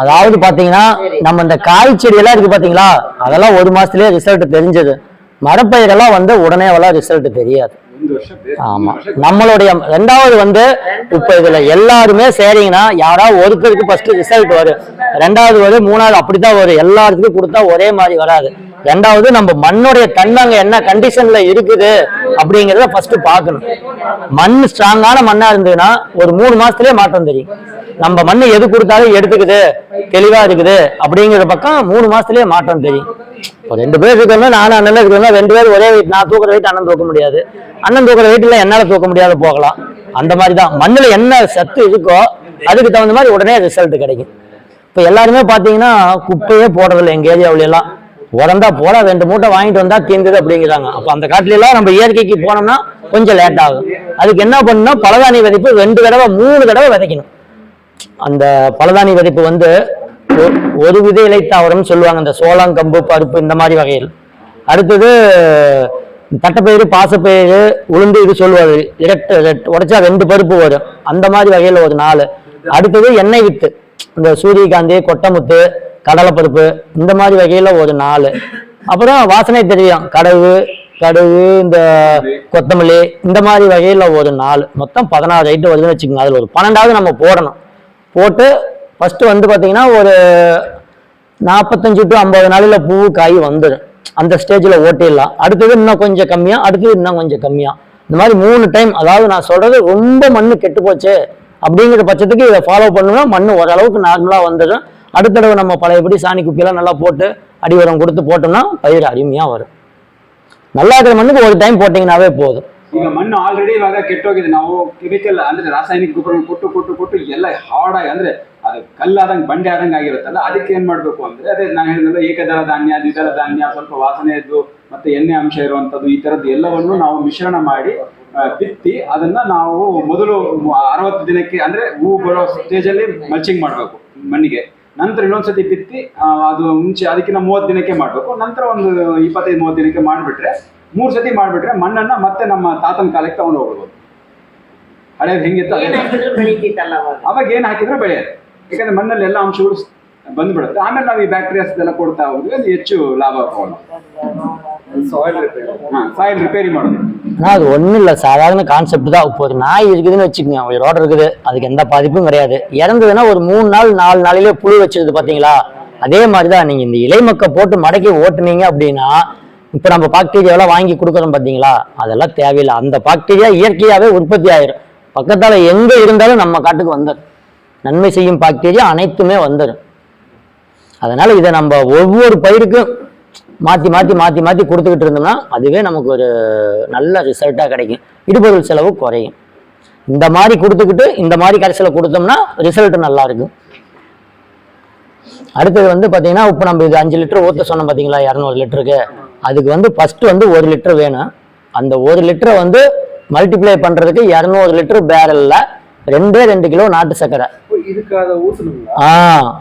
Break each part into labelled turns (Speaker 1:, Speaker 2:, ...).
Speaker 1: அதாவது பாத்தீங்கன்னா நம்ம இந்த காய் செடி எல்லாம் இருக்கு பாத்தீங்களா? அதெல்லாம் ஒரு மாசத்துலயே ரிசல்ட் தெரிஞ்சது. மரப்பயிரெல்லாம் வந்து உடனே எல்லாம் ரிசல்ட் தெரியாது. ஆமா. நம்மளுடைய ரெண்டாவது வந்து இப்ப இதுல எல்லாருமே சரிங்கன்னா யாராவது ஒருத்தருக்கு ஃபர்ஸ்ட் ரிசல்ட் வரும். ரெண்டாவது வரும் மூணாவது அப்படித்தான் வரும். எல்லாத்துக்கும் கொடுத்தா ஒரே மாதிரி வராது. ரெண்டாவது நம்ம மண்ணுடைய தன்மை என்ன கண்டிஷன்ல இருக்குது அப்படிங்கறத ஃபர்ஸ்ட் பார்க்கணும். மண் ஸ்ட்ராங்கான மண்ணா இருந்ததுன்னா ஒரு மூணு மாசத்துலயே மாற்றம் தெரியும். நம்ம மண் எது கொடுத்தாலும் எடுத்துக்குது தெளிவா இருக்குது அப்படிங்கிற பக்கம் மூணு மாசத்துலயே மாற்றம் தெரியும். இப்போ ரெண்டு பேர் இருக்கணும் நானும் அண்ணன் இருக்கணும் ரெண்டு பேர் ஒரே வீட்டு நான் தூக்குற வெயிட் அண்ணன் தூக்க முடியாது. அண்ணன் தூக்குற வெயிட்ல என்னால தூக்க முடியாத போகலாம். அந்த மாதிரி தான் மண்ணுல என்ன சத்து இருக்கோ அதுக்கு தகுந்த மாதிரி உடனே ரிசல்ட் கிடைக்கும். இப்போ எல்லாருமே பார்த்தீங்கன்னா குப்பையே போடுறதில்ல எங்க ஏரியாவில எல்லாம். உடந்தா போல ரெண்டு மூட்டை வாங்கிட்டு வந்தா தீர்ந்தது அப்படிங்கிறாங்க. அப்போ அந்த காட்டுல எல்லாம் நம்ம இயற்கைக்கு போனோம்னா கொஞ்சம் லேட் ஆகும். அதுக்கு என்ன பண்ணணும்? பலதானி விதைப்பு ரெண்டு தடவை மூணு தடவை விதைக்கணும். அந்த பலதானி விதைப்பு வந்து ஒரு வித இலை தாவரம்னு சொல்லுவாங்க. இந்த சோளம் கம்பு பருப்பு இந்த மாதிரி வகையில் அடுத்தது தட்டைப்பயிறு பாசப்பயிறு உளுந்து இது சொல்லுவாரு இரட்டு உடைச்சா ரெண்டு பருப்பு வரும். அந்த மாதிரி வகையில் ஒரு நாலு. அடுத்தது எண்ணெய் வித்து. இந்த சூரியகாந்தி கொட்டமுத்து கடலைப்பருப்பு இந்த மாதிரி வகையில் ஒரு நாலு. அப்புறம் வாசனை தெரியும். கடவு கடுகு இந்த கொத்தமல்லி இந்த மாதிரி வகையில் ஒரு நாலு. மொத்தம் பதினாறு ஐட்டம் வருதுன்னு வச்சுக்கோங்க. அதில் ஒரு பன்னெண்டாவது நம்ம போடணும். போட்டு ஃபஸ்ட்டு வந்து பார்த்தீங்கன்னா ஒரு நாற்பத்தஞ்சு டு ஐம்பது நாளில் பூ காய் வந்துடும் அந்த ஸ்டேஜில் ஓட்டிடலாம். அடுத்தது இன்னும் கொஞ்சம் கம்மியாக அடுத்தது இன்னும் கொஞ்சம் கம்மியாக இந்த மாதிரி மூணு டைம் அதாவது நான் சொல்கிறது ரொம்ப மண் கெட்டு போச்சு அப்படிங்கிற பட்சத்துக்கு இதை ஃபாலோ பண்ணணும்னா மண் ஓரளவுக்கு நார்மலாக வந்துடும் அடுத்த தடவை நம்ம பழையபடி சாணி குப்பியெல்லாம் நல்லா போட்டு அடி உரம் கொடுத்து போட்டோம்னா பயிர் அருமையாக வரும் நல்லா இருக்கிற மண்ணுக்கு ஒரு டைம் போட்டிங்கனாவே போதும்
Speaker 2: ಈಗ ಮಣ್ಣು ಆಲ್ರೆಡಿ ಇವಾಗ ಕೆಟ್ಟೋಗಿದೆ ನಾವು ಕೆಮಿಕಲ್ ಅಂದ್ರೆ ರಾಸಾಯನಿಕ ಗೊಬ್ಬರ ಕೊಟ್ಟು ಕೊಟ್ಟು ಕೊಟ್ಟು ಎಲ್ಲ ಹಾರ್ಡಾಗಿ ಅಂದ್ರೆ ಅದು ಕಲ್ಲಾದಂಗೆ ಬಂಡೆ ಆದಂಗೆ ಆಗಿರುತ್ತಲ್ಲ ಅದಕ್ಕೆ ಏನ್ ಮಾಡ್ಬೇಕು ಅಂದ್ರೆ ಅದೇ ನಾನು ಹೇಳಿದ್ನಲ್ಲ ಏಕದಳ ಧಾನ್ಯ ದ್ವಿದಳ ಧಾನ್ಯ ಸ್ವಲ್ಪ ವಾಸನೆ ಇದ್ದು ಮತ್ತೆ ಎಣ್ಣೆ ಅಂಶ ಇರುವಂತದ್ದು ಈ ತರದ್ದು ಎಲ್ಲವನ್ನು ನಾವು ಮಿಶ್ರಣ ಮಾಡಿ ಆ, ಬಿತ್ತಿ ಅದನ್ನ ನಾವು ಮೊದಲು ಅರವತ್ತು ದಿನಕ್ಕೆ ಅಂದ್ರೆ ಹೂ ಬರೋ ಸ್ಟೇಜ್ ಅಲ್ಲಿ ಮಲ್ಚಿಂಗ್ ಮಾಡಬೇಕು ಮಣ್ಣಿಗೆ ನಂತರ ಇನ್ನೊಂದ್ಸತಿ ಬಿತ್ತಿ ಅದು ಮುಂಚೆ ಅದಕ್ಕಿಂತ ಮೂವತ್ತು ದಿನಕ್ಕೆ ಮಾಡಬೇಕು. ನಂತರ ಒಂದು ಇಪ್ಪತ್ತೈದು ಮೂವತ್ತು ದಿನಕ್ಕೆ ಮಾಡಿಬಿಟ್ರೆ ಮೂರು ಸತಿ ಮಾಡಿಬಿಟ್ರೆ ಮಣ್ಣನ್ನ ಮತ್ತೆ ನಮ್ಮ ತಾತನ ಕಾಲಕ್ಕೆ ತಗೊಂಡು ಹೋಗ್ಬೋದು ಹಳೇದು ಹೆಂಗಿತ್ತು
Speaker 3: ಅವಾಗ?
Speaker 2: ಏನು ಹಾಕಿದ್ರೆ ಬೆಳೆಯೋದು. ಯಾಕಂದ್ರೆ ಮಣ್ಣಲ್ಲಿ ಎಲ್ಲ ಅಂಶಗಳು ಬಂದ್ಬಿಡುತ್ತೆ. ಆಮೇಲೆ ನಾವು ಈ ಬ್ಯಾಕ್ಟೀರಿಯಾಸ್ ಎಲ್ಲ ಕೊಡ್ತಾ ಹೋದ್ರೆ ಅದು ಹೆಚ್ಚು ಲಾಭ ಸಾಯಿಲ್ ರಿಪೇರಿ ಮಾಡೋದು
Speaker 1: ஆனால் அது ஒன்றும் இல்லை. சாதாரண கான்செப்ட் தான். இப்போ ஒரு நாய் இருக்குதுன்னு வச்சுக்கோங்க. உயிரோட இருக்குது. அதுக்கு எந்த பாதிப்பும் கிடையாது. இறந்ததுன்னா ஒரு மூணு நாள் நாலு நாளிலே புழு வச்சிருது பார்த்தீங்களா அதே மாதிரி தான் நீங்கள் இந்த இலைமக்க போட்டு மடக்கி ஓட்டுனீங்க அப்படின்னா இப்போ நம்ம பாக்டீரியாவெல்லாம் வாங்கி கொடுக்குறோம் பார்த்தீங்களா அதெல்லாம் தேவையில்லை. அந்த பாக்டீரியா இயற்கையாகவே உற்பத்தி ஆயிரும். பக்கத்தால் எங்கே இருந்தாலும் நம்ம காட்டுக்கு வந்துடும் நன்மை செய்யும் பாக்டீரியா அனைத்துமே வந்துடும் அதனால் இதை நம்ம ஒவ்வொரு பயிருக்கும் மாற்றி மாற்றி மாற்றி மாற்றி கொடுத்துக்கிட்டு இருந்தோம்னா அதுவே நமக்கு ஒரு நல்ல ரிசல்ட்டாக கிடைக்கும். இடுபொருள் செலவு குறையும். இந்த மாதிரி கொடுத்துக்கிட்டு இந்த மாதிரி கடைசியில் கொடுத்தோம்னா ரிசல்ட் நல்லா இருக்கும். அடுத்தது வந்து பார்த்தீங்கன்னா இப்போ நம்ம இது அஞ்சு லிட்டர் ஊற்ற சொன்னோம் பார்த்தீங்களா இரநூறு லிட்டருக்கு. அதுக்கு வந்து ஃபர்ஸ்ட் வந்து ஒரு லிட்டர் வேணும். அந்த ஒரு லிட்டரை வந்து மல்டிப்ளை பண்ணுறதுக்கு இரநூறு லிட்டர் பேரலில் ரெண்டே ரெண்டு கிலோ நாட்டு சர்க்கரை.
Speaker 4: ஊத்தணுங்களா?
Speaker 1: ஆ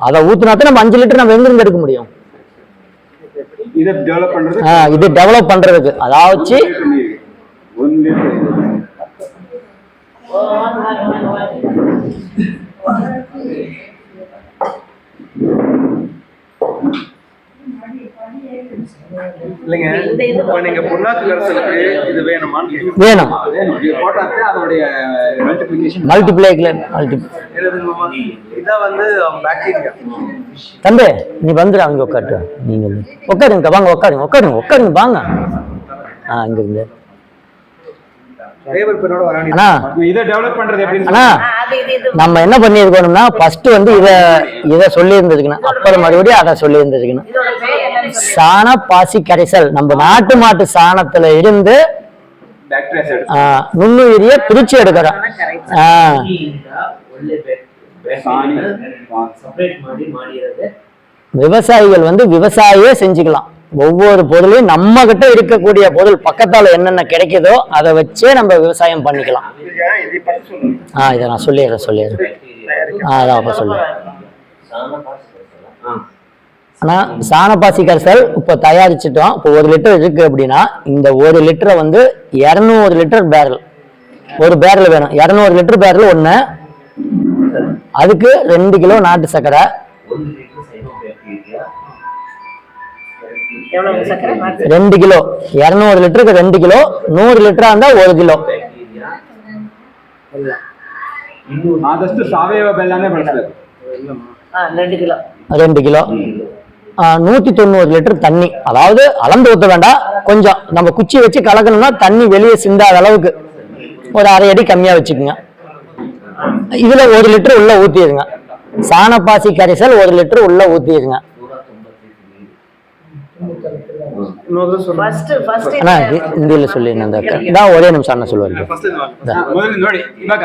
Speaker 1: அதை ஊத்துனா தான் நம்ம அஞ்சு லிட்டர் நம்ம எங்கிருந்து எடுக்க முடியும்?
Speaker 2: இதை டெவலப் பண்றது
Speaker 1: ஆ இது டெவலப் பண்றதுக்கு. அதாவது
Speaker 4: இல்லைங்க இப்போ நீங்க பொள்ளாச்சி அரசுக்கு இது வேணுமான்னு
Speaker 1: வேணும்.
Speaker 2: வேணும் அதோடைய uh,
Speaker 1: மல்டிப்ளேக்ல மல்டி
Speaker 4: இதான் um,
Speaker 1: தம்பி நீ வந்துடு அங்கே உட்காட்டு நீங்கள் உட்காருங்க வாங்க உட்காருங்க உட்காருங்க உட்காருங்க வாங்க. ஆ அங்கே இருந்து. நம்ம என்ன பண்ணிருக்கோம்னா ஃபர்ஸ்ட் வந்து இத இத சொல்லி இருந்ததுக்குன்னா அப்புறம் மறுபடியும் அதை சொல்லி
Speaker 3: இருந்ததுக்குன்னா
Speaker 1: சாண பாசி கரைசல். நம்ம நாட்டு மாட்டு சாணத்துல இருந்து நுண்ணுயிரிய பிரிச்சு எடுக்கிறோம். விவசாயிகள் வந்து விவசாயியே செஞ்சுக்கலாம். ஒவ்வொரு பொருளையும் நம்ம கிட்ட இருக்கக்கூடிய பொருள் பக்கத்தால என்னென்ன கிடைக்குதோ அதை வச்சே நம்ம விவசாயம் பண்ணிக்கலாம். ஆ இதை நான் சொல்லிடுறேன் சொல்லிடுறேன். ஆ அதான் அப்போ சொல்லுறேன் ஆனால் சாணப்பாசி கரைசல் இப்போ தயாரிச்சிட்டோம். இப்போ ஒரு லிட்டர் இருக்கு அப்படின்னா இந்த ஒரு லிட்டரை வந்து இரநூறு லிட்டர் பேரல் ஒரு பேரல் வேணும். இரநூறு லிட்டர் பேரல் ஒன்று அதுக்கு ரெண்டு கிலோ நாட்டு
Speaker 3: சக்கரை.
Speaker 1: ரெண்டு கிலோ. இரநூறு லிட்டருக்கு ரெண்டு கிலோ. நூறு லிட்டரா இருந்தா ஒரு கிலோ.
Speaker 3: ரெண்டு கிலோ.
Speaker 1: நூத்தி தொண்ணூறு லிட்டர் தண்ணி. அதாவது அளந்து ஊத்த வேண்டாம். கொஞ்சம். நம்ம குச்சி வச்சு கலக்கணும்னா தண்ணி வெளியே சிந்தாத அளவுக்கு. ஒரு அரை அடி கம்மியா வச்சுக்கோங்க. இதில் ஒரு லிட்டர் உள்ள ஊற்றிடுங்க சாணப்பாசி கரைசல் ஒரு லிட்டர் உள்ள ஊற்றிடுங்க
Speaker 5: ನೂರ ತೊಂಬತ್ತೈದು ನೀರು
Speaker 4: இன்னொரு சொல்லுங்க
Speaker 3: ஃபர்ஸ்ட் ஃபர்ஸ்ட்
Speaker 1: அண்ணா ஹி- ஹிந்தியில சொல்லிடுங்க அந்த அக்கா தான் ஒரே நிமிஷம் அண்ணா சொல்லுவாரு
Speaker 4: ಫಸ್ಟ್ ಇದು
Speaker 2: ಮೊದಲು ನೋಡಿ ಇವಾಗ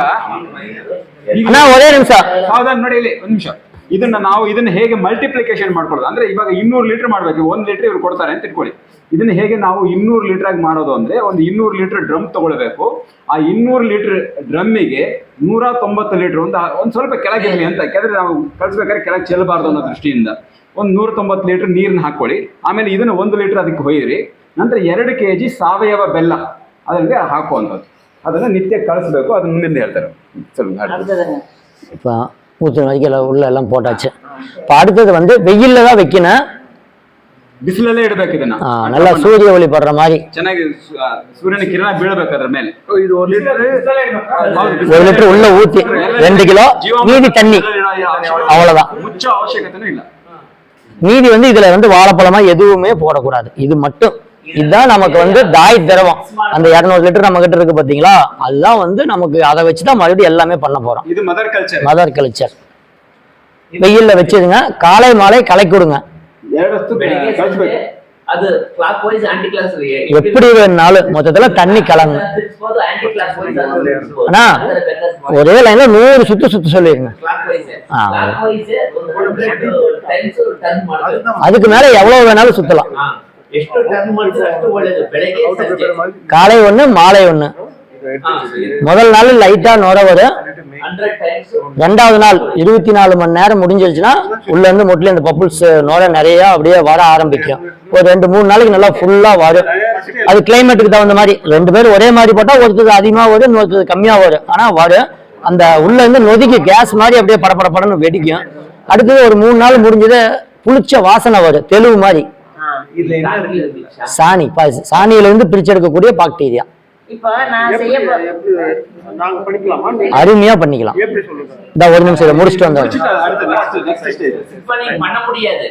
Speaker 2: ಈಗ
Speaker 1: அண்ணா ஒரೇ நிமிஷம்
Speaker 2: ಸಾವಧಾನ ನೋಡಿ ಇಲ್ಲಿ ಒಂದ್ ನಿಮಿಷ ಇದನ್ನ ನಾವು ಇದನ್ನ ಹೇಗೆ ಮಲ್ಟಿಪ್ಲಿಕೇಶನ್ ಮಾಡ್ಕೊಳ್ಳೋದು ಅಂದ್ರೆ ಇವಾಗ ಇನ್ನೂರು ಲೀಟರ್ ಮಾಡ್ಬೇಕು ಒಂದ್ ಲೀಟರ್ ಇವ್ರು ಕೊಡ್ತಾರೆ ಅಂತ ಇಟ್ಕೊಳ್ಳಿ ಇದನ್ನ ಹೇಗೆ ನಾವು ಇನ್ನೂರು ಲೀಟರ್ ಆಗಿ ಮಾಡೋದು ಅಂದ್ರೆ ಒಂದು ಇನ್ನೂರು ಲೀಟರ್ ಡ್ರಮ್ ತಗೊಳ್ಬೇಕು ಆ ಇನ್ನೂರು ಲೀಟರ್ ಡ್ರಮ್ಮಿಗೆ ನೂರ ತೊಂಬತ್ತು ಲೀಟರ್ ಒಂದು ಒಂದ್ ಸ್ವಲ್ಪ ಕೆಳಗಿರ್ಲಿ ಅಂತ ಯಾಕಂದ್ರೆ ನಾವು ಕಳ್ಸ್ಬೇಕಾದ್ರೆ ಕೆಳಗೆ ಚೆಲ್ಲಬಾರ್ದು ಅನ್ನೋ ದೃಷ್ಟಿಯಿಂದ ಒಂದು ನೂರ ತೊಂಬತ್ತು ಲೀಟರ್ ನೀರನ್ನ ಹಾಕೊಳ್ಳಿ ಆಮೇಲೆ ಇದನ್ನ ಒಂದು ಲೀಟರ್ ಅದಕ್ಕೆ ಹೊಯ್ಯಿರಿ ನಂತರ ಎರಡು ಕೆ ಜಿ ಸಾವಯವ ಬೆಲ್ಲ ಅದರಲ್ಲಿ ಹಾಕುವಂಥದ್ದು ಅದನ್ನ ನಿತ್ಯ ಕಳಿಸ್ಬೇಕು ಅದನ್ನ ಮುಂದಿನ ಹೇಳ್ತಾರೆ ಸ್ವಲ್ಪ ಹಾಡಿ.
Speaker 3: அடுத்ததுங்க
Speaker 1: இப்போ ஊற்றுன வரைக்கும் எல்லாம் உள்ள எல்லாம் போட்டாச்சு இப்போ அடுத்தது வந்து வெயில்ல தான் வைக்கணும்
Speaker 2: ಬಿಸಿಲಲ್ಲೇ ಇಡಬೇಕು ಇದನ್ನ
Speaker 1: ஆ, நல்லா சூரிய ஒளி படுற மாதிரி
Speaker 2: ಚೆನ್ನಾಗಿ ಸು- ಆ, ಸೂರ್ಯನ ಕಿರಣ ಬೀಳಬೇಕು ಅದ್ರ ಮೇಲೆ
Speaker 4: ಇದು ಒಂದು ಲೀಟರ್
Speaker 2: ಹೌದು,
Speaker 1: ஒரு லிட்டர் உள்ள ஊத்தி ரெண்டு கிலோ
Speaker 2: ಜೀವಾಮೃತ
Speaker 1: மீதி தண்ணி
Speaker 2: ಅವಶ್ಯಕತೆ-
Speaker 1: அவ்வளவுதான்
Speaker 2: ಮುಚ್ಚೋ ಅವಶ್ಯಕತೆನೂ ಇಲ್ಲ
Speaker 1: மீதி வந்து இதுல வந்து வாழைப்பழமா எதுவுமே போடக்கூடாது இது மட்டும் இதுதான் நமக்கு வந்து தாய் திரவம் அந்த இரநூறு லிட்டர் நம்ம கிட்ட இருக்கு பாத்தீங்களா அதுதான் வந்து நமக்கு அதை வச்சுதான் மறுபடியும் எல்லாமே பண்ண போறோம்
Speaker 2: ಇದು ಮದರ್ ಕಲ್ಚರ್
Speaker 1: மதர் கல்ச்சர் வெயில்ல வச்சிருங்க காலை மாலை கலக்கி விடுங்க
Speaker 5: அது கிளாக் வைஸ் ஆன்டி
Speaker 1: எப்படி வேணாலும் மொத்தத்துல தண்ணி கலங்க ஆனா ஒரே லைன்ல நூறு சுத்து சுத்து சொல்லிருங்க. அதுக்கு மேல எவ்வளவு வேணாலும் சுத்தலாம். காலை ஒண்ணு மாலை ஒண்ணு. முதல் நாள் லைட்டா நுர வரும் ரெண்டாவது நாள் இருபத்தி நாலு மணி நேரம் முடிஞ்சிருச்சுன்னா உள்ள இருந்து முட்டில இந்த பப்புள்ஸ் நுர நிறைய அப்படியே வர ஆரம்பிக்கும். ஒரு ரெண்டு மூணு நாளைக்கு நல்லா ஃபுல்லா வரும். அது கிளைமேட்டுக்கு தகுந்த மாதிரி. ரெண்டு பேரும் ஒரே மாதிரி போட்டா ஒருத்தது அதிகமா வரும் இன்னொருத்தது கம்மியா வரும். ஆனா வரும். அந்த உள்ள இருந்து நொதிக்கு கேஸ் மாதிரி அப்படியே படப்படப்படன்னு வெடிக்கும். அடுத்தது ஒரு மூணு நாள் முடிஞ்சது புளிச்ச வாசனை வரும். தெளிவு மாதிரி. சாணி சாணியில இருந்து பிரிச்செடுக்கக்கூடிய பாக்டீரியா
Speaker 3: இப்போ
Speaker 1: அருமையா பண்ணிக்கலாம். இந்த ஒரு நிமிஷம் இதை முடிச்சுட்டு
Speaker 5: முடியாது.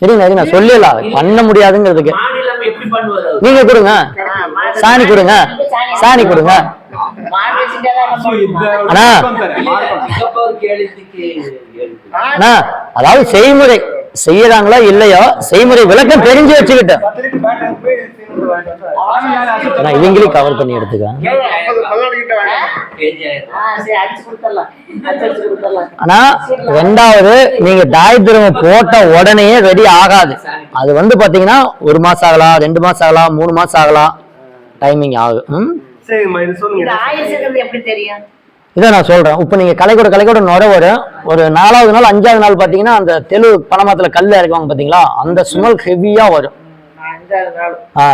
Speaker 1: சரிங்க சரி நான் சொல்லலாம் பண்ண முடியாதுங்கிறதுக்கு. நீங்க கொடுங்க. சாணி கொடுங்க. சாணி கொடுங்க. அதாவது செய்முறை. செய்யறாங்களோ இல்லையோ? செய்முறை விளக்கம் தெரிஞ்சு வச்சுக்கிட்டேன். நான் இவங்களையும் கவர் பண்ணி எடுத்துக்க
Speaker 5: கேஜி ஆயிரம்
Speaker 4: பதினாறு கிட்ட வேண்டாம்
Speaker 5: கேஜி ஆயிரம்
Speaker 3: ஆ, சரி அடிச்சு கொடுத்துடலாம். அடிச்சு அடிச்சு கொடுத்துடலாம்.
Speaker 1: ஆனா ரெண்டாவது நீங்க தாய் திரும்ப போட்ட உடனே ரெடி ஆகாது. அது வந்து பாத்தீங்கன்னா ஒரு மாசம் ஆகலாம் ரெண்டு மாசம் ஆகலாம் மூணு மாசம் ஆகலாம் டைமிங் ஆகும்
Speaker 4: இது
Speaker 1: நான் சொல்றேன். இப்போ நீங்க கலைக்கூட கலைக்கூட நுர வரும் ஒரு நாலாவது நாள் அஞ்சாவது நாள் பாத்தீங்கன்னா அந்த தெளு பணமரத்துல கல் இறக்குவாங்க பாத்தீங்களா? அந்த ஸ்மெல் ஹெவியா வரும். ಹಾ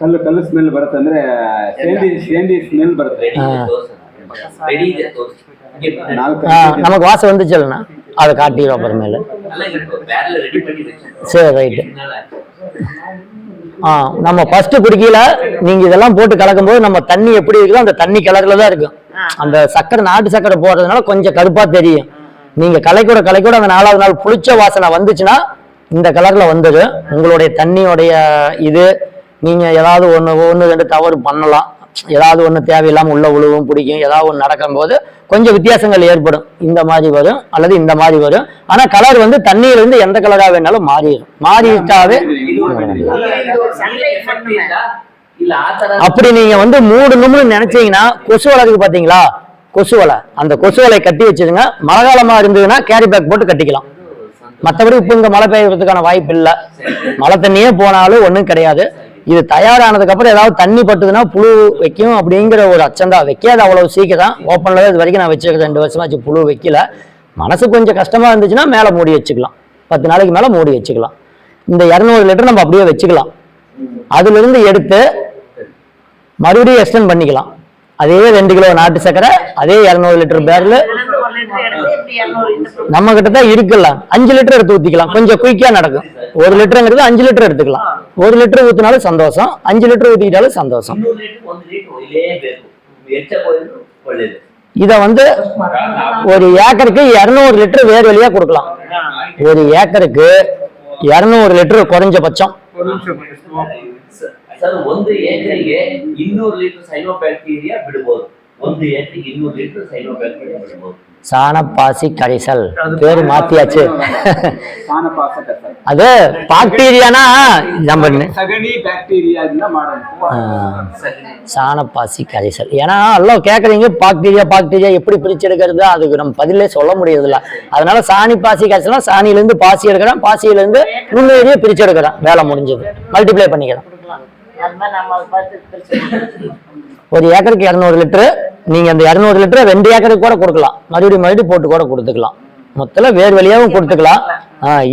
Speaker 2: ಕಲ್ಲು ಕಲ್ಲು ಸ್ಮೆಲ್ ಬರುತ್ತೆ ಅಂದ್ರೆ ಸೇಂದಿ ಸೇಂದಿ ಸ್ಮೆಲ್ ಬರುತ್ತೆ
Speaker 1: நமக்கு வாசம் வந்துச்சுல்லண்ணா அதை காட்டிடும் அப்புறமேல. சரி ரைட்டு ஆ நம்ம ஃபர்ஸ்ட் குடிக்கல நீங்க இதெல்லாம் போட்டு கலக்கும்போது நம்ம தண்ணி எப்படி இருக்குதோ அந்த தண்ணி கலர்ல தான் இருக்கும். அந்த சக்கரை நாட்டு சக்கரை போடுறதுனால கொஞ்சம் கருப்பா தெரியும். நீங்க கலைக்கூட கலைக்கூட அந்த நாலாவது நாள் புளிச்ச வாசனை வந்துச்சுன்னா இந்த கலரில் வந்தது உங்களுடைய தண்ணியுடைய இது நீங்கள் ஏதாவது ஒன்று ஒன்று ரெண்டு தவறு பண்ணலாம். ஏதாவது ஒன்று தேவையில்லாமல் உள்ள உழுவும் பிடிக்கும். ஏதாவது ஒன்று நடக்கும்போது கொஞ்சம் வித்தியாசங்கள் ஏற்படும். இந்த மாதிரி வரும் அல்லது இந்த மாதிரி வரும். ஆனால் கலர் வந்து தண்ணீர் வந்து எந்த கலராக வேணாலும் மாறிடும். மாறிட்டாவே அப்படி நீங்கள் வந்து மூடணும்னு நினைச்சீங்கன்னா கொசு வளருக்கு பார்த்தீங்களா கொசு வலை. அந்த கொசு வலை கட்டி வச்சிருங்க. மழை காலமாக இருந்ததுன்னா கேரி பேக் போட்டு கட்டிக்கலாம். மற்றபடி இப்போ இங்க மழை பெய்யறதுக்கான வாய்ப்பு இல்லை. மழை தண்ணியே போனாலும் ஒன்றும் கிடையாது. இது தயாரானதுக்கு அப்புறம் ஏதாவது தண்ணி பட்டுதுன்னா புழு வைக்கும் அப்படிங்கிற ஒரு அச்சம் தான் வைக்காது அவ்வளவு சீக்கிரம். ஓப்பன்ல இது வரைக்கும் நான் வச்சிருக்கேன். ரெண்டு வருஷமாச்சு புழு வைக்கல. மனசு கொஞ்சம் கஷ்டமா இருந்துச்சுன்னா மேலே மூடி வச்சுக்கலாம். பத்து நாளைக்கு மேலே மூடி வச்சுக்கலாம். இந்த இரநூறு லிட்டர் நம்ம அப்படியே வச்சுக்கலாம். அதுல இருந்து எடுத்து மறுபடியும் எக்ஸ்டெண்ட் பண்ணிக்கலாம். அதே ரெண்டு கிலோ நாட்டு சக்கரை அதே இரநூறு லிட்டர் பேரில் நம்ம கிட்ட தான் இருக்கலாம். அஞ்சு லிட்டர் எடுத்து ஊற்றிக்கலாம் கொஞ்சம் குயிக்காக நடக்கும். ஒரு லிட்டருங்கிறது அஞ்சு லிட்டர் எடுத்துக்கலாம். ஒரு லிட்டர் ஊற்றினாலும் சந்தோஷம். அஞ்சு லிட்டர் ஊற்றிக்கிட்டாலும் சந்தோஷம். இதை வந்து ஒரு ஏக்கருக்கு இரநூறு லிட்டர் வேர் வழியா கொடுக்கலாம். ஒரு ஏக்கருக்கு இரநூறு லிட்டர் குறைஞ்சபட்சம்.
Speaker 5: ಸರ್ ಒಂದು ಎಕರೆಗೆ ಇನ್ನೂರು ಲೀಟರ್ ಸೈನೋ ಬ್ಯಾಕ್ಟೀರಿಯಾ ಬಿಡ್ಬೋದು ಒಂದು ಎಕರೆಗೆ ಇನ್ನೂರು ಲೀಟರ್ ಸೈನೋ ಬ್ಯಾಕ್ಟೀರಿಯಾ ಬಿಡ್ಬೋದು
Speaker 1: சாணப்பாசி கரைசல் பேரு மாத்தியாச்சு
Speaker 2: ಸಾನಪಾಸಕ ಸರ್
Speaker 1: அது பாக்டீரியானா நம்ம நெ-
Speaker 2: ಸಗಣಿ ಬ್ಯಾಕ್ಟೀರಿಯಾದಿಂದ ಮಾಡುವಂತ
Speaker 1: ஆ, சாணப்பாசி கரைசல் ஏன்னா எல்லாம் கேக்குறீங்க பாக்டீரியா பாக்டீரியா எப்படி பிரிச்சு எடுக்கிறது அதுக்கு நம்ம பதிலே சொல்ல முடியறதில்ல அதனால சாணி பாசி கரைசல்னா சாணியில இருந்து பாசி எடுக்கிறோம் பாசியில இருந்து நுண்ணுயிரியை பிரிச்சு எடுக்கிறோம் வேலை முடிஞ்சது மல்டிப்ளை பண்ணிக்கிறோம் ஒரு ஏக்கருக்கு இரநூறு லிட்டரு. நீங்க அந்த இரநூறு லிட்டரை ரெண்டு ஏக்கருக்கு கூட கொடுக்கலாம். மறுபடியும் மறுபடியும் போட்டு கூட கொடுத்துக்கலாம். மொத்தத்தில் வேர் வழியாகவும் கொடுத்துக்கலாம்.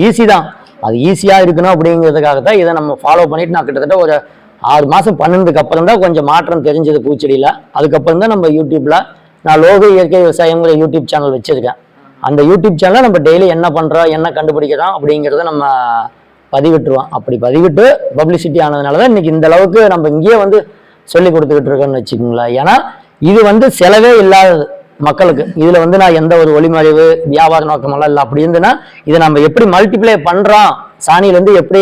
Speaker 1: ஈஸி தான். அது ஈஸியா இருக்கணும் அப்படிங்கிறதுக்காக தான் இதை நம்ம ஃபாலோ பண்ணிட்டு நான் கிட்டத்தட்ட ஒரு ஆறு மாசம் பண்ணதுக்கு அப்புறம் தான் கொஞ்சம் மாற்றம் தெரிஞ்சது பூச்செடியில. அதுக்கப்புறம் தான் நம்ம யூடியூப்ல நான் லோக இயற்கை விவசாயங்கிற யூடியூப் சேனல் வச்சிருக்கேன். அந்த யூடியூப் சேனல்ல நம்ம டெய்லி என்ன பண்றோம் என்ன கண்டுபிடிக்கிறோம் அப்படிங்கிறத நம்ம பதிவிட்டுருவான். அப்படி பதிவிட்டு பப்ளிசிட்டி ஆனதுனால தான் இன்னைக்கு இந்த அளவுக்கு நம்ம இங்கேயே வந்து சொல்லி கொடுத்துக்கிட்டு இருக்கோம்னு வச்சுக்கோங்களேன். ஏன்னா இது வந்து செலவே இல்லாதது மக்களுக்கு. இதில் வந்து நான் எந்த ஒரு ஒளிமறைவு வியாபார நோக்கமெல்லாம் இல்லை. அப்படி இருந்துன்னா இதை நம்ம எப்படி மல்டிப்ளை பண்ணுறோம் சாணியிலேருந்து எப்படி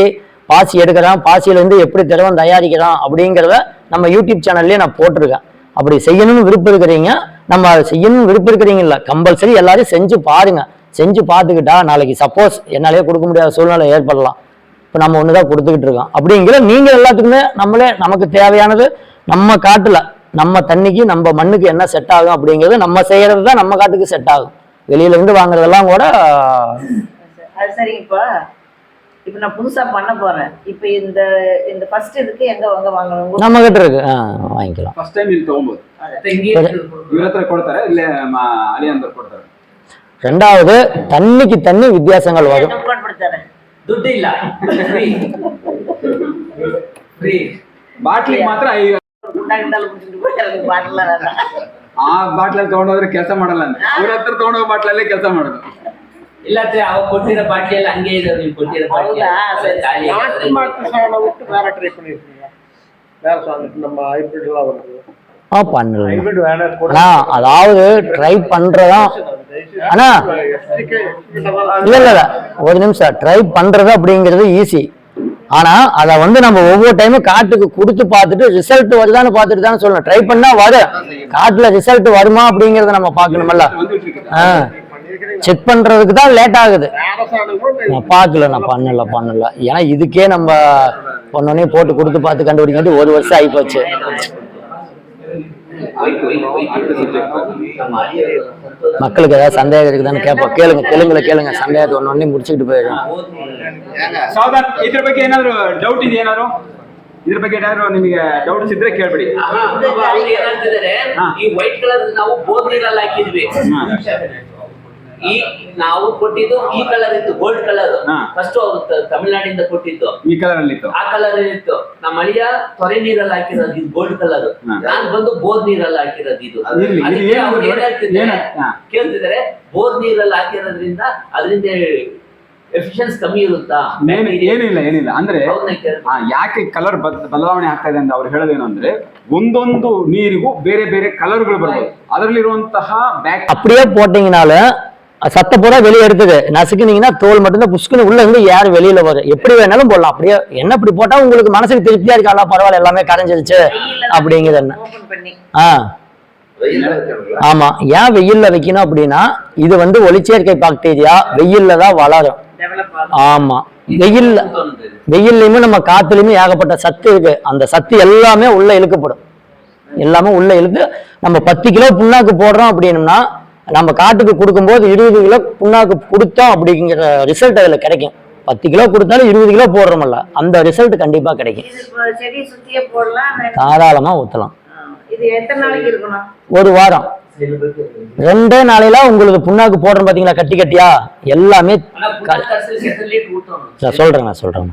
Speaker 1: பாசி எடுக்கிறோம் பாசியிலேருந்து எப்படி திரவம் தயாரிக்கிறோம் அப்படிங்கிறத நம்ம யூடியூப் சேனல்லேயே நான் போட்டிருக்கேன். அப்படி செய்யணும்னு விருப்பம் இருக்கிறீங்க நம்ம அதை செய்யணும்னு விருப்பம் இருக்கிறீங்கல்ல கம்பல்சரி எல்லாரும் செஞ்சு பாருங்க. செஞ்சு பார்த்துக்கிட்டா நாளைக்கு சப்போஸ் என்னாலேயே கொடுக்க முடியாத சூழ்நிலை ஏற்படலாம். இப்போ நம்ம ஒன்று தான் கொடுத்துக்கிட்டு இருக்கோம். அப்படிங்கிற நீங்கள் எல்லாத்துக்குமே நம்மளே நமக்கு தேவையானது நம்ம காட்டில் நம்ம தண்ணிக்கு நம்ம மண்ணுக்கு என்ன செட் ஆகும் அப்படிங்கிறது நம்ம செய்கிறது தான் நம்ம காட்டுக்கு செட் ஆகும். வெளியிலேருந்து வாங்குறதெல்லாம் கூட
Speaker 3: அது சரிங்கப்பா இப்போ நான் புதுசாக பண்ண போறேன். இப்போ இந்த இந்த ஃபர்ஸ்ட் இதுக்கு எங்கே வாங்க வாங்கணும்?
Speaker 1: நம்ம கிட்ட இருக்கு. ஆ வாங்கிக்கலாம்.
Speaker 2: ஃபர்ஸ்ட்
Speaker 5: டைம்
Speaker 2: இது தோம்பு இவரத்துல கொடுத்தாரு இல்லை அலியாந்தர் கொடுத்தாரு
Speaker 1: ரெண்டாவது தண்ணிக்கு தண்ணி வித்தியாசங்கள் வரும்.
Speaker 5: ದುಡ್ಡು ಇಲ್ಲ ಫ್ರೀ ಫ್ರೀ
Speaker 2: ಬಾಟ್ಲಿ ಮಾತ್ರ
Speaker 3: ಐದು ಬಾಟ್ಲ
Speaker 2: ಆ ಬಾಟ್ಲಲ್ಲಿ ತಗೊಂಡೋದ್ರೆ ಕೆಲಸ ಮಾಡಲ್ಲ ಅಂತ ಅವ್ರ ಹತ್ರ ತಗೊಂಡೋಗ ಬಾಟ್ಲಲ್ಲೇ ಕೆಲಸ ಮಾಡೋದು
Speaker 5: ಇಲ್ಲ ಅವ ಕೊಟ್ಟಿರೋ ಬಾಟ್ಲಿ ಎಲ್ಲ ಹಂಗೆ ಇದೆ ನೀವು ಕೊಟ್ಟಿರೋ ಬಾಟ್ಲಿ
Speaker 4: நம்ம ஹைபிரிட்
Speaker 1: அதாவது ட்ரை பண்ணுறதான் ஆனா இல்ல இல்ல. இல்ல ஒரு நிமிஷம். ட்ரை பண்றது அப்படிங்கிறது ஈஸி ஆனா அதை வந்து நம்ம ஒவ்வொரு டைமும் காட்டுக்கு கொடுத்து பார்த்துட்டு ரிசல்ட் வருதான்னு பார்த்துட்டு தானே சொல்லணும். ட்ரை பண்ணா வரும் காட்டுல ரிசல்ட் வருமா அப்படிங்கறத நம்ம பார்க்கணும்ல ஆ. செக் பண்றதுக்கு தான் லேட் ஆகுது. நான் பார்க்கல நான் பண்ணல பண்ணல. ஏன்னா இதுக்கே நம்ம பொண்ணோடனே போட்டு கொடுத்து பார்த்து கண்டுபிடிக்கிறது ஒரு வருஷம் ஆகி போச்சு. மக்களுக்கு ஏதாவது சந்தேகம் இருக்குதான்னு கேட்போம் கேளுங்க தெலுங்குல கேளுங்க சந்தேகத்தை ஒன்று ஒன்னே முடிச்சுக்கிட்டு போயிடும்
Speaker 2: ಸಾವಧಾನ್ ಇದ್ರ ಬಗ್ಗೆ ಏನಾದ್ರು ಡೌಟ್ ಇದೆ ಏನಾದ್ರು ಇದ್ರ ಬಗ್ಗೆ ಏನಾದ್ರು ನಿಮಗೆ ಡೌಟ್ಸ್ ಇದ್ರೆ ಕೇಳ್ಬಿಡಿ
Speaker 5: ಆಹಾ, ಅಮ್ಮ, ಅವ್ರು ಏನಂತಿದ್ದಾರೆ
Speaker 2: ಹಾ.
Speaker 5: ಈ ವೈಟ್ ಕಲರ್ ನಾವು ಬೋರ್ ನೀರಲ್ಲಿ ಹಾಕಿದ್ವಿ
Speaker 2: ಹಾ.
Speaker 5: ಈ ನಾವು ಕೊಟ್ಟಿದ್ದು ಈ ಕಲರ್ ಇತ್ತು ಗೋಲ್ಡ್ ಕಲರ್
Speaker 2: ಹಾ.
Speaker 5: ಫಸ್ಟ್ ಅವರು ತ- ತಮಿಳ್ನಾಡಿಂದ ಕೊಟ್ಟಿದ್ದು
Speaker 2: ಈ ಕಲರ್ ಅಲ್ಲಿ ಇತ್ತು
Speaker 5: ಆ ಕಲರ್ ಇತ್ತು ನಮ್ಮ ಅಳಿಯ ತೊರೆ ನೀರಲ್ಲಿ ಹಾಕಿರೋದು ಇದು ಗೋಲ್ಡ್ ಕಲರ್
Speaker 2: ಹಾ.
Speaker 5: ನಾನ್ ಬಂದು ಬೋರ್ ನೀರಲ್ಲಿ ಹಾಕಿರೋದು ಇದು
Speaker 2: ಇರ್ಲಿ, ಇದು
Speaker 5: ಅದಕ್ಕೆ
Speaker 2: ಏನು
Speaker 5: ಅವ್ರು ಏನ್
Speaker 2: ಏನು?
Speaker 5: ಹೇಳ್ತಿದ್ದಾರೆ
Speaker 2: ಹಾ.
Speaker 5: ಕೇಳ್ತಿದ್ದಾರೆ ಬೋರ್ ನೀರಲ್ಲಿ ಹಾಕಿರೋದ್ರಿಂದ ಅದರಿಂದ ಎಫಿಷಿಯನ್ಸ್ ಕಮ್ಮಿ ಇರುತ್ತಾ
Speaker 2: ಏನು ಏನಿಲ್ಲ ಏನಿಲ್ಲ ಅಂದ್ರೆ
Speaker 5: ಅವ್ರನ್ನ ಕೇಳ್ತಾರೆ
Speaker 2: ಆ, ಯಾಕೆ ಕಲರ್ ಬದಲಾವಣೆ ಆಗ್ತಾ ಇದೆ ಅಂತ ಅವ್ರು ಹೇಳೋದೇನು ಅಂದ್ರೆ ಒಂದೊಂದು ನೀರಿಗೂ ಬೇರೆ ಬೇರೆ ಕಲರ್ಗಳು ಬರ್ಬೋದು ಅದರಲ್ಲಿರುವಂತಹ ಬ್ಯಾಕ್
Speaker 1: அப்படியே போட்டீங்கனாலும் சத்த பூரா வெளியே எடுத்துது. நசுக்குனீங்கன்னா தோல் மட்டும்தான் புஷ்குன்னு உள்ள இருந்து யார் வெளியில வரும் எப்படி வேணாலும் போடலாம். அப்படியே என்ன இப்படி போட்டா உங்களுக்கு மனசுக்கு திருப்தியா இருக்காளா பரவாயில்ல எல்லாமே கரைஞ்சிருச்சு. அப்படிங்கிறது என்ன?
Speaker 3: ஓபன் பண்ணி.
Speaker 1: ஆ? ஆமா. ஏன் வெயில்ல வைக்கணும் அப்படின்னா இது வந்து ஒளிச்சேர்க்கை பாக்டீரியா வெயில்ல தான் வளரும்.
Speaker 3: டெவலப் ஆகும்.
Speaker 1: ஆமா. வெயில்ல. வெயில்லையுமே நம்ம காத்துலயுமே ஏகப்பட்ட சத்து இருக்கு. அந்த சத்து எல்லாமே உள்ள இழுக்கப்படும். எல்லாமே உள்ள இழுத்து நம்ம பத்து கிலோ புண்ணாக்கு போடுறோம் அப்படின்னம்னா நம்ம காட்டுக்கு கொடுக்கும்போது இருபது கிலோ புண்ணாக்கு கொடுத்தோம் அப்படிங்கிற ரிசல்ட் அதுல கிடைக்கும். பத்து கிலோ கொடுத்தாலும் இருபது கிலோ போடுறோம்ல அந்த ரிசல்ட் கண்டிப்பா கிடைக்கும்.
Speaker 3: இது இப்போ செடி சுத்தியே போடலாம்
Speaker 1: தாராளமா ஊத்தலாம்.
Speaker 3: ஆ, இது எத்தனை நாளைக்கு இருக்கணும்?
Speaker 1: ஒரு வாரம். ரெண்டே நாளையில உங்களுக்கு புண்ணாக்கு போடுறோம் பாத்தீங்களா கட்டி கட்டியா? எல்லாமே. நான் சொல்றேன் நான் சொல்றேன்.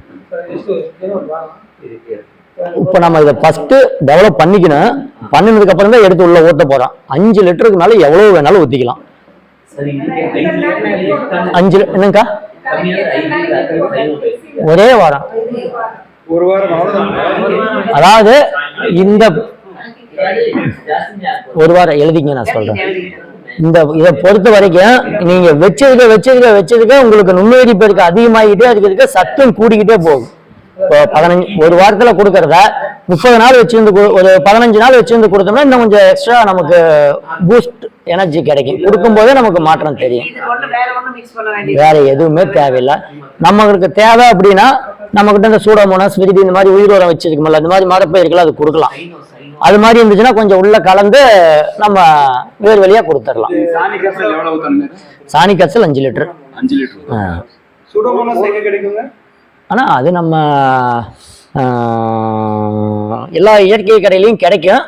Speaker 1: இப்போ நம்ம இதை ஃபர்ஸ்ட் டெவலப் பண்ணிக்கணும். பண்ணினதுக்கு அப்புறம் தான் எடுத்து உள்ள ஊத்த போறோம். அஞ்சு லிட்டருக்கு மேல எவ்வளவு வேணாலும் ஊத்திக்கலாம். அஞ்சு என்னங்கக்கா ஒரே வாரம்.
Speaker 4: ஒரு வாரம்
Speaker 1: அதாவது இந்த ஒரு வாரம் எழுதிங்க நான் சொல்றேன். இந்த இதை பொறுத்த வரைக்கும் நீங்க வச்சதுக்க வச்சதுக்க வச்சதுக்க உங்களுக்கு நுண்ணுயிரி பெருக்கு அதிகமாகிட்டே அதுக்கு இருக்க சத்தும் கூடிக்கிட்டே போகும். பதினஞ்சு ஒரு வாரத்துல கொடுக்கறத முப்பது நாள் வச்சிருந்து ஒரு பதினஞ்சு நாள் வச்சிருந்து கொடுத்தோம்னா இன்னும் கொஞ்சம் எக்ஸ்ட்ரா நமக்கு பூஸ்ட் எனர்ஜி கிடைக்கும். கொடுக்கும்போதே நமக்கு மாற்றம் தெரியும்.
Speaker 3: வேற
Speaker 1: வேற எதுவுமே தேவையில்லை. நம்மளுக்கு தேவை அப்படின்னா நம்ம கிட்ட இந்த சூடோமோனாஸ் விரிடி இந்த மாதிரி உயிர் உரம் வச்சிருக்கோம்ல இந்த மாதிரி மரப்பயிர்கள் அது கொடுக்கலாம். அது மாதிரி இருந்துச்சுன்னா கொஞ்சம் உள்ள கலந்து நம்ம வேர் வழியா கொடுத்துடலாம்.
Speaker 2: சாணி கரைசல்
Speaker 1: அஞ்சு லிட்டர்.
Speaker 2: அஞ்சு லிட்டர்.
Speaker 1: ஆ.
Speaker 4: சுடோமோனஸ் எங்க கிடைக்குங்க
Speaker 1: ஆனா அது நம்ம எல்லா இயற்கை கடையிலையும் கிடைக்கும்.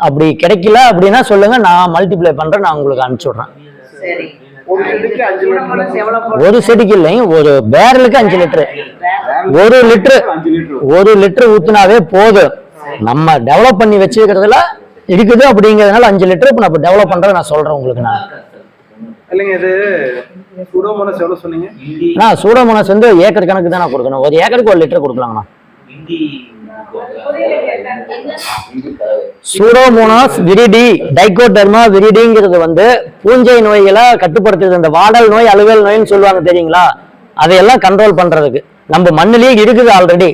Speaker 1: அப்படி கிடைக்கல அப்படின்னா சொல்லுங்க நான் மல்டிப்ளை பண்றேன் நான் உங்களுக்கு அனுப்பிச்சு விடுறேன்.
Speaker 3: சரி.
Speaker 4: ஒரு செடிக்கு
Speaker 1: இல்லைங்க ஒரு பேரலுக்கு அஞ்சு லிட்டரு. ஒரு லிட்டரு ஒரு லிட்டர் ஊத்துனாவே போதும். நம்ம டெவலப் பண்ணி வச்சிருக்கிறதுல இருக்குது அப்படிங்கிறதுனால அஞ்சு லிட்டர் இப்போ நம்ம டெவலப் பண்றதை நான் சொல்றேன் உங்களுக்கு நான்.
Speaker 4: இல்லைங்க இது சுடோமோனஸ் சொன்னீங்க?
Speaker 1: நான் சூடோமோனாஸ் வந்து ஏக்கர் கணக்கு தான் நான் கொடுக்கணும். ஒரு ஏக்கருக்கு ஒரு லிட்டர் கொடுக்கலாங்கண்ணா. சூடோமோனாஸ் விரிடி டைகோடர்மா விரிடிங்கிறது வந்து பூஞ்சை நோய்களை கட்டுப்படுத்துறது இந்த வாடல் நோய் அலுவல் நோய்னு சொல்லுவாங்க தெரியுங்களா? அதையெல்லாம் கண்ட்ரோல் பண்றதுக்கு. நம்ம மண்ணிலேயே இருக்குது ஆல்ரெடி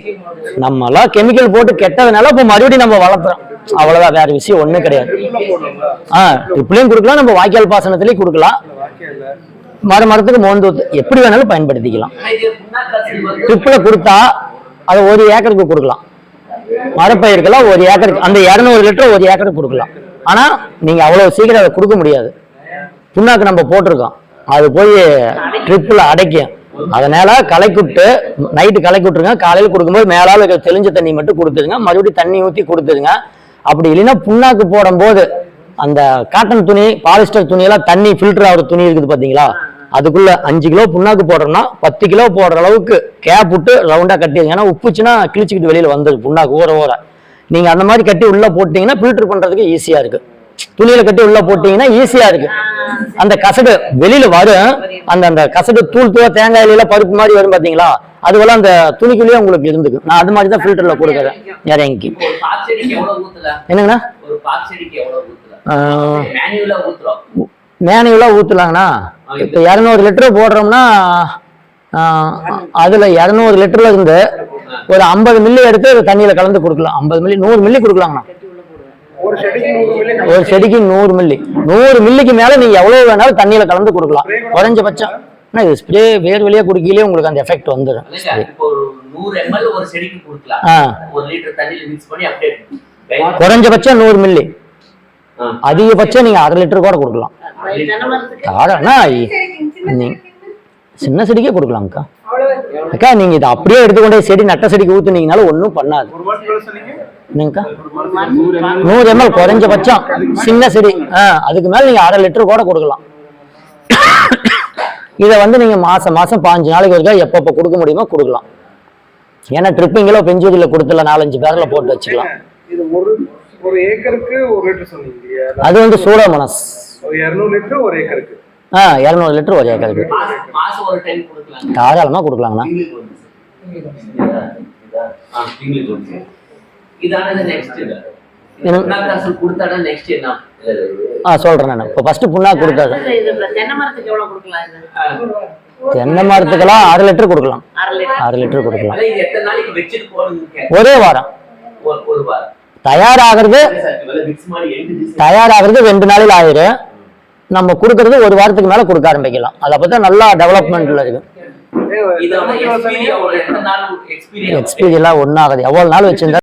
Speaker 1: நம்மளாம் கெமிக்கல் போட்டு கெட்டதுனால இப்போ மறுபடியும் நம்ம வளர்த்துறோம் அவ்வளவுதான் வேற விஷயம் ஒண்ணும் கிடையாது.
Speaker 4: ட்ரிப்ல போடணுங்களா
Speaker 1: ஆ ட்ரிப்லையும் கொடுக்கலாம் நம்ம வாய்க்கால் பாசனத்திலையும் கொடுக்கலாம். மறு மரத்துக்கு மோந்து எப்படி வேணாலும் பயன்படுத்திக்கலாம். ட்ரிப்பில் கொடுத்தா அதை ஒரு ஏக்கருக்கு கொடுக்கலாம். மரப்பயிருக்கெல்லாம் ஒரு ஏக்கருக்கு அந்த இரநூறு லிட்டர் ஒரு ஏக்கருக்கு கொடுக்கலாம். ஆனா நீங்க அவ்வளவு சீக்கிரம் அதை கொடுக்க முடியாது. புண்ணாக்கு நம்ம போட்டிருக்கோம். அது போய் ட்ரிப்பில் அடைக்கும். அதனால களைக்குட்டு நைட்டு களைக்கு விட்டுருங்க காலையில் கொடுக்கும்போது மேலால தெளிஞ்ச தண்ணி மட்டும் கொடுத்துருங்க. மறுபடியும் தண்ணி ஊற்றி கொடுத்துருங்க. அப்படி இல்லைன்னா புண்ணாக்கு போடும்போது அந்த காட்டன் துணி பாலிஸ்டர் துணியெல்லாம் தண்ணி ஃபில்டர் ஆகிற துணி இருக்குது பார்த்தீங்களா அதுக்குள்ள அஞ்சு கிலோ புண்ணாக்கு போடுறோம்னா பத்து கிலோ போடுற அளவுக்கு கேப் விட்டு ரவுண்டா கட்டிடுங்க. ஏன்னா உப்புச்சுன்னா கிழிச்சிக்கிட்டு வெளியில வந்துடும் புண்ணாக்கு ஊற ஊற. நீங்க அந்த மாதிரி கட்டி உள்ள போட்டீங்கன்னா ஃபில்டர் பண்றதுக்கு ஈஸியா இருக்கு. துணியில கட்டி உள்ள போட்டீங்கன்னா ஈஸியா இருக்கு. அந்த கசடு வெளியில வரும். அந்த அந்த கசடு தூள் தூள தேங்காயில பருப்பு மாதிரி வரும் பாத்தீங்களா? அதுவெல்லாம் அந்த துணிக்குள்ளேயே உங்களுக்கு இருந்துக்கு நான் அது மாதிரி தான் ஃபில்டர்ல கொடுக்குறேன்.
Speaker 5: ஊத்தலாம்
Speaker 1: என்னங்கண்ணா?
Speaker 5: ஒரு பாக் செடிக்கு எவ்வளவு ஊத்தலாம் மேனுவலா ஊத்துறோம்
Speaker 1: மேனுவலா ஊத்துலாங்கண்ணா இப்போ இரநூறு லிட்டர் போடுறோம்னா அதுல இரநூறு லிட்டர்ல இருந்து ஒரு ஐம்பது மில்லி எடுத்து தண்ணியில கலந்து கொடுக்கலாம். ஐம்பது மில்லி நூறு மில்லி கொடுக்கலாங்கண்ணா.
Speaker 4: ஒரு செடிக்கு நூறு மில்லி
Speaker 1: ஒரு செடிக்கு நூறு மில்லி. நூறு மில்லிக்கு மேல நீங்க எவ்வளவு வேணாலும் தண்ணியில கலந்து கொடுக்கலாம். குறைஞ்சபட்சம். ஆனா இது ஸ்ப்ரே வேர் வழியா குடிக்கலையே உங்களுக்கு அந்த எஃபெக்ட் வந்துடும் குறைஞ்சபட்சம் நூறு மில்லி. அதிகபட்சம் நீங்க அரை லிட்டர் கூட கொடுக்கலாம். சின்ன செடிக்கே கொடுக்கலாம்க்கா அக்கா. நீங்க இதை அப்படியே எடுத்துக்கொண்டே செடி நட்ட செடிக்கு ஊத்துனீங்கனாலும் ஒன்றும் பண்ணாது. என்னங்கக்கா?
Speaker 2: நூறு
Speaker 1: எம்எல். குறைஞ்சபட்சம். சின்ன செடி. ஆ அதுக்கு மேல நீங்க அரை லிட்டர் கூட கொடுக்கலாம். இதை வந்து நீங்க மாசம் மாசம் பாஞ்சு நாளைக்கு ஒருக்கா எப்பப்போ கொடுக்க முடியுமோ கொடுக்கலாம். ஏன்னா ட்ரிப்பிங்கில் பெஞ்சுதில கொடுத்துல நாலஞ்சு பேர்ல போட்டு வச்சுக்கலாம்.
Speaker 4: இது ஒரு ஏக்கருக்கு ஒரு லிட்டர் சொன்னீங்க?
Speaker 1: அது வந்து சூடோமோனஸ்
Speaker 4: ஒரு இருநூறு லிட்டர் ஒரு ஏக்கருக்கு.
Speaker 1: ஆ இரநூறு லிட்டர் ஒரு ஏக்கருக்கு.
Speaker 5: மாசம் மாசம் ஒரு டைம் கொடுக்கலாம்
Speaker 1: தாராளமா கொடுக்கலாங்கண்ணா.
Speaker 5: ஆ
Speaker 1: சொல்றேன் நான். இப்போ ஃபர்ஸ்ட் புண்ணா கொடுத்தாது
Speaker 3: இது? தென்னை மரத்துக்கு எவ்வளவு கொடுக்கலாம் இது?
Speaker 1: தென்னை மரத்துக்கெல்லாம் அரை லிட்டர் கொடுக்கலாம்.
Speaker 3: அரை லிட்டர்.
Speaker 1: கொடுக்கலாம்.
Speaker 5: அதான் இது எத்தனை நாளைக்கு வச்சுட்டு போகணும்
Speaker 1: ஒரே வாரம்.
Speaker 5: ஒரு ஒரு வாரம்.
Speaker 1: தயாராகிறது. தயாராகிறது ரெண்டு நாளில் ஆயிரும் நம்ம கொடுக்கறது ஒரு வாரத்துக்கு மேல கொடுக்க ஆரம்பிக்கலாம். அதை பார்த்தா நல்லா டெவலப்மெண்ட்ல இருக்கு. எக்ஸ்பீரியெல்லாம் ஒன்றும் ஆகாது எவ்வளவு நாள் வச்சிருந்தா